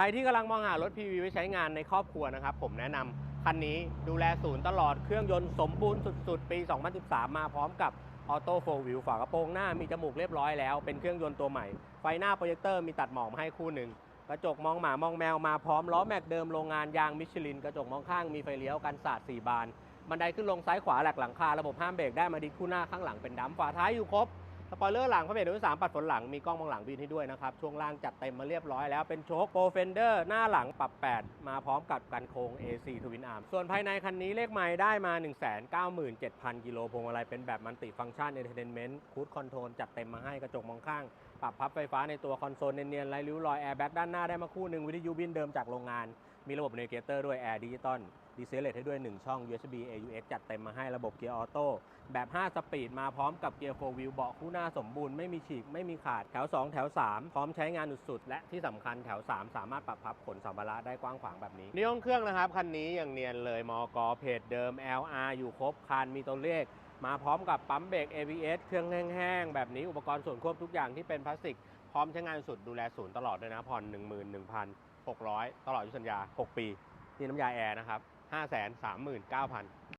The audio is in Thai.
ใครที่กำลังมองหารถ PV ไว้ใช้งานในครอบครัวนะครับ ผมแนะนำคันนี้ดูแลศูนย์ตลอดเครื่องยนต์สมบูรณ์สุด ๆ ปี 2013 มาพร้อมกับออโต้โฟลวิวฝากระโปรงหน้ามีจมูกเรียบร้อยแล้ว เป็นเครื่องยนต์ตัวใหม่ ไฟหน้าโปรเจคเตอร์มีตัดหมอกมาให้คู่หนึ่งกระจกมองหมามองแมวมาพร้อมล้อแม็กเดิมโรงงานยางมิชลิน กระจกมองข้างมีไฟเลี้ยวกันสาด4บานบันไดขึ้นลงซ้ายขวาแหลกหลังคาระบบห้ามเบรกได้มาดิสคู่หน้าข้างหลังเป็นดัมฝาท้ายอยู่ครบ สปอยเลอร์หลังพระเบรกด้วยสามปัดฝนหลังมีกล้องมองหลังบินให้ด้วยนะครับ ช่วงล่างจัดเต็มมาเรียบร้อยแล้วเป็นโชคโปรเฟนเดอร์หน้าหลังปรับ 8 มาพร้อมกับกันโค้ง AC Twin Arm ส่วนภายในคันนี้เลขไม้ได้มา 197,000 กิโลพวงมาลัยเป็นแบบมันติฟังก์ชันเอนเตอร์เทนเมนต์คูดคอนโทรลจัดเต็มมาให้กระจกมองข้าง ปรับพับไฟฟ้าในตัวคอนโซลเนียนๆไร้ริ้วรอยแอร์แบ็กด้านหน้าได้มาคู่หนึ่งวิทยุบินเดิมจากโรงงาน มีระบบเนเกเตอร์ด้วยแอร์ดิจิตอลดีเซลเลตให้ด้วย 1 ช่อง USB AUX จัดเต็มมาให้ระบบเกียร์ออโต้แบบ 5 สปีดมาพร้อมกับเกียร์4 wheel เบาะคู่หน้าสมบูรณ์ไม่มีฉีก ไม่มีขาดแถว 2 แถว 3 พร้อมใช้งานสุดๆ และที่สำคัญแถว 3 สามารถปรับพับขนสัมภาระได้กว้างขวางแบบนี้นี่ห้องเครื่องนะครับ คันนี้อย่างเนียนเลยมอกเพจเดิม LR อยู่ครบคันมีตัวเลข มาพร้อมกับปั๊มเบรก ABS เครื่องแห้งๆแบบนี้อุปกรณ์ส่วนควบทุกอย่างที่เป็นพลาสติกพร้อมใช้งานสุดดูแลศูนย์ตลอดด้วยนะผ่อน 600 ตลอดอายุสัญญา 6 ปี นี่น้ำยาแอร์นะครับ 539,000